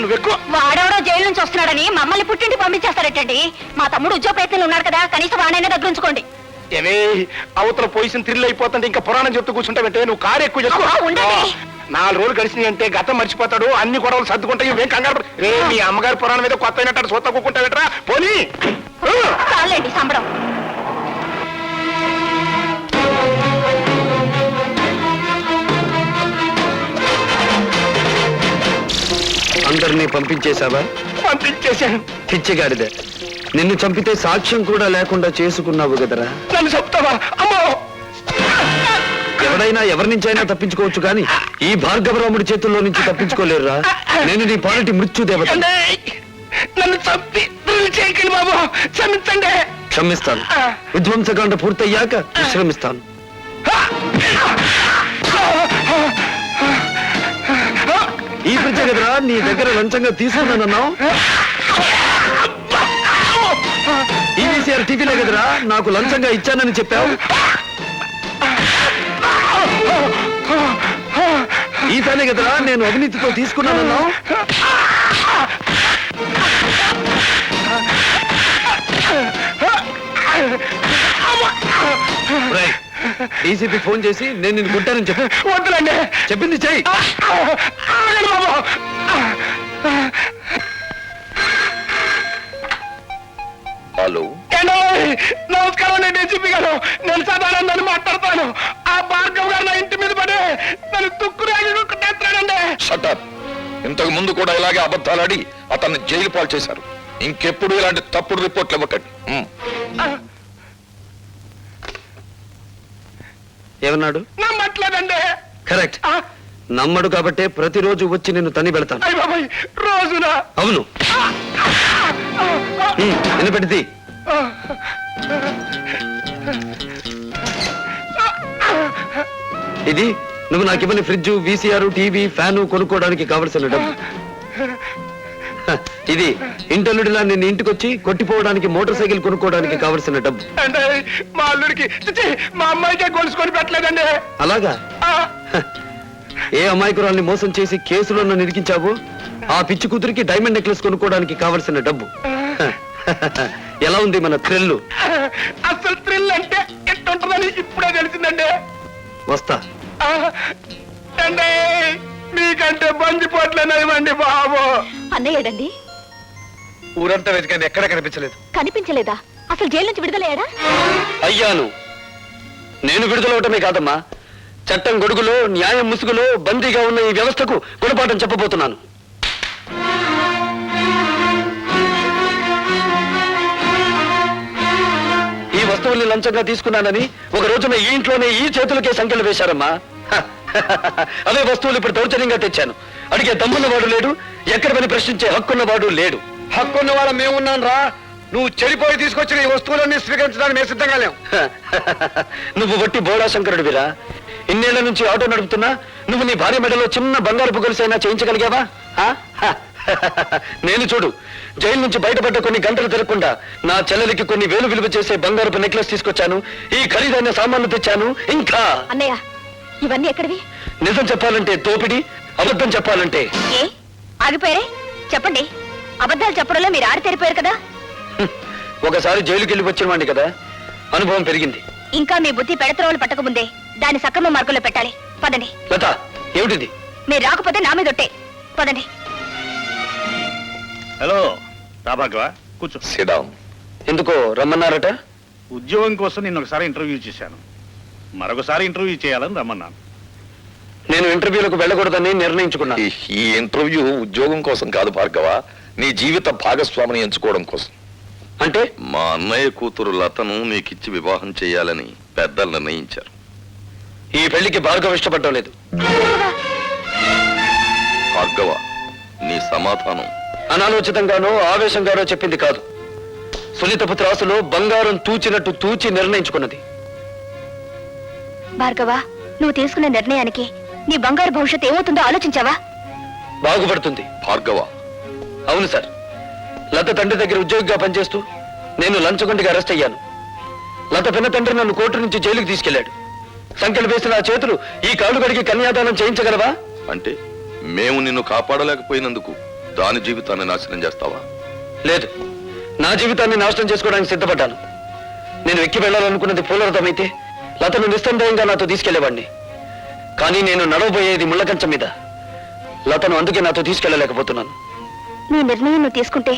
నువ్వు ఎక్కువ వాడెవడో జైలు నుంచి వస్తున్నాడని మమ్మల్ని పుట్టింటి పంపించేస్తారటండి? మా తమ్ముడు ఉద్యోగ ప్రయత్నంలో ఉన్నాడు కదా కనీసం వాడైనా దగ్గర ఉంచుకోండి. ఏమే అవతల పొజిషన్ థ్రిల్ అయిపోతుంటే ఇంకా పురాణం చెప్తూ కూర్చుంటావంటే నువ్వు కారు ఎక్కువ. ఆ, నాలుగు రోజులు గడిచినాయి అంటే గతం మర్చిపోతాడు అన్ని గొడవలు సర్దుకుంటాయి ఇవేం కంగారు రే మీ అమ్మగారి పురాణం మీద కొత్త అయినట్టు సొత్త కూకుంటావేట్రా? పోనీ. చాలండి సంబడం అందరినీ పంపించేశావా? పంపించేశాను. పిచ్చిగాడిదే. నిన్ను చంపితే సాక్ష్యం కూడా లేకుండా చేసుకున్నావు కదరా? నన్ను చెప్తావా? అమ్మో! ఎవడైనా ఎవరి నుంచైనా తప్పించుకోవచ్చు కానీ ఈ భార్గవరాముడి చేతుల్లో నుంచి తప్పించుకోలేరురా. నేను నీ పాలిటి మృత్యుదేవత. నన్ను చంపి చేయకండి బాబు. క్షమించండి. క్షమిస్తాను. విధ్వంసకాండ పూర్తయ్యాక విశ్రమిస్తాను. ఈ ఫ్రిడ్జ్ కదరా? నీ దగ్గర లంచంగా తీసుకున్నానన్నావు? ఈవీసీఆర్ టీవీలో కదరా? నాకు లంచంగా ఇచ్చానని చెప్పావు? ఈ పనే కదరా? నేను అవినీతితో తీసుకున్నానన్నావు? రైట్ డీసీపీ ఫోన్ చేసి నేను నిన్ను కొట్టానని చెప్పు. వద్దులండి. చెప్పింది చెయ్యి. ఆగండి బాబు. హలో. ఏంటో నమస్కారం నేను డీసీపీ గారు. నేను సదానందని మాట్లాడతాను. ఆ భార్గవ్ గారు నా ఇంటి మీద పడి నన్ను తుక్కు షటప్ ఇంతకు ముందు కూడా ఇలాగే అబద్ధాలాడి అతన్ని జైలు పాలు చేశారు. ఇంకెప్పుడు ఇలాంటి తప్పుడు రిపోర్ట్లు ఇవ్వకండి. ఏమన్నాడు? నమ్మట్లేదండి. కరెక్ట్. నమ్మడు కాబట్టే ప్రతిరోజు వచ్చి నిన్ను తని పెడతాను. అయ్య బాబాయ్ రోజున. అవును. వినపెడితే ఇది నువ్వు నాకు ఇవ్వని ఫ్రిడ్జ్ వీసీఆర్ టీవీ ఫ్యాను కొనుక్కోవడానికి కావలసిన డబ్బు. ఇది ఇంటల్లుడిలా నిన్ను ఇంటికొచ్చి కొట్టిపోవడానికి మోటార్ సైకిల్ కొనుక్కోవడానికి కావలసిన డబ్బు. అంటే మా అల్లుడికి చిచి, మా అమ్మాయికే గొలుసుకొని పెట్టలేదండి. అలాగా? ఆ, ఏ అమాయకురాల్ని మోసం చేసి కేసులో నన్ను ఇరికించావో ఆ పిచ్చి కూతురికి డైమండ్ నెక్లెస్ కొనుక్కోవడానికి కావలసిన డబ్బు. ఎలా ఉంది మన థ్రిల్లు? అసలు థ్రిల్ అంటే ఎట్టుంటదని ఇప్పుడే తెలిసిందండి. వస్తా. ఆ, అండి మీకంటే బందిపోట్లేనివ్వండి బాబు. అన్నయ్యడండి ఊరంతా వెతికాను ఎక్కడ కనిపించలేదు. కనిపించలేదా? అసలు జైలు నుంచి విడుదలయ్యాడా? అయ్యాను. నేను విడుదలవటమే కాదమ్మా. చట్టం గొడుగులో న్యాయం ముసుగులో బందీగా ఉన్న ఈ వ్యవస్థకు గుణపాఠం చెప్పబోతున్నాను. ఈ వస్తువుల్ని లంచంగా తీసుకున్నానని ఒక రోజున ఈ ఇంట్లోనే ఈ చేతులకే సంఖ్యలు వేశారమ్మా. హ, అవే వస్తువులు ఇప్పుడు దౌర్జన్యంగా తెచ్చాను. అడిగే దమ్మున్నవాడు లేడు ఎక్కడ పని ప్రశ్నించే హక్కున్నవాడు లేడు. హక్కున్న వాళ్ళ మేమున్నాం రా నువ్వు చెడిపోయి తీసుకొచ్చిన ఈ వస్తువులన్నీ స్వీకరించడానికి మేము సిద్ధంగా లేవు నువ్వు వట్టి బోడా శంకరుడివిరా ఇన్నేళ్ళ నుంచి ఆటో నడుపుతున్నా నువ్వు నీ భార్య మెడలో చిన్న బంగారపు గొలుసైనా చేయించగలిగావా? ఆ? హ. నేను చూడు జైలు నుంచి బయటపడ్డ కొన్ని గంటలు తిరగకుండా నా చెల్లెలికి కొన్ని వేలు విలువ చేసే బంగారపు నెక్లెస్ తీసుకొచ్చాను ఈ ఖరీదైన సామాన్లు తెచ్చాను ఇంకా. అన్నయ్య ఇవన్నీ ఎక్కడివి? నిజం చెప్పాలంటే దోపిడి అబద్ధం చెప్పాలంటే. ఆగిపోయారే? చెప్పండి. అబద్ధాలు చెప్పడంలో మీరు ఆడి తెరిపోయారు కదా? ఒకసారి జైలుకి వెళ్ళి కదా. అనుభవం పెరిగింది. ఇంకా మీ బుద్ధి పెడత్రోలు పట్టకముందే దాన్ని సక్రమ మార్గంలో పెట్టాలి. పదండి. లత ఏమిటిది? మీరు రాకపోతే నా మీద ఒట్టే. పదండి. హలో రాభాగవ కూర్చో. సిడాం ఎందుకో రమ్మన్నారట? ఉద్యోగం కోసం నిన్న ఒకసారి ఇంటర్వ్యూ చేశాను. మరొకసారి ఇంటర్వ్యూ చేయాలని రమ్మన్నాను. నేను ఇంటర్వ్యూలకు వెళ్ళకూడదని నిర్ణయించుకున్నాను. ఈ- ఈ ఇంటర్వ్యూ ఉద్యోగం కోసం కాదు భార్గవ. నీ జీవిత భాగస్వామిని ఎంచుకోవడం కోసం. అంటే? మా అన్నయ్య కూతురు లతను నీకిచ్చి వివాహం చేయాలని పెద్దలు నిర్ణయించారు. ఈ పెళ్ళికి భార్గవ ఇష్టపడటం లేదు. భార్గవ? నీ సమాధానం. అనాలోచితంగానో ఆవేశంగానో చెప్పింది కాదు. సునీతపు త్రాసులో బంగారం తూచినట్టు తూచి నిర్ణయించుకున్నది. భార్గవ నువ్వు తీసుకున్న నిర్ణయానికి నీ బంగారు భవిష్యత్తు ఏమవుతుందో ఆలోచించావా? బాగుపడుతుంది. భార్గవ అవును సార్. లత తండ్రి దగ్గర ఉద్యోగిగా పనిచేస్తూ నేను లంచగొండిగా అరెస్ట్ అయ్యాను. లత పిన్న తండ్రి నన్ను కోర్టు నుంచి జైలుకి తీసుకెళ్ళాడు సంఖ్యలు వేసిన ఆ చేతులు ఈ కాళ్ళు గడికి కన్యాదానం చేయించగలవా? అంటే మేము నిన్ను కాపాడలేకపోయినందుకు దాని జీవితాన్ని నాశనం చేస్తావా? లేదు. నా జీవితాన్ని నాశనం చేసుకోవడానికి సిద్ధపడ్డాను. నేను ఎక్కి వెళ్ళాలనుకున్నది పూలరథమైతే లతను నిస్సందేహంగా నాతో తీసుకెళ్ళేవాడిని. కానీ నేను నడవబోయేది ముళ్ళకంచం మీద. లతను అందుకే నాతో తీసుకెళ్ళలేకపోతున్నాను. నీ నిర్ణయం నువ్వు తీసుకుంటే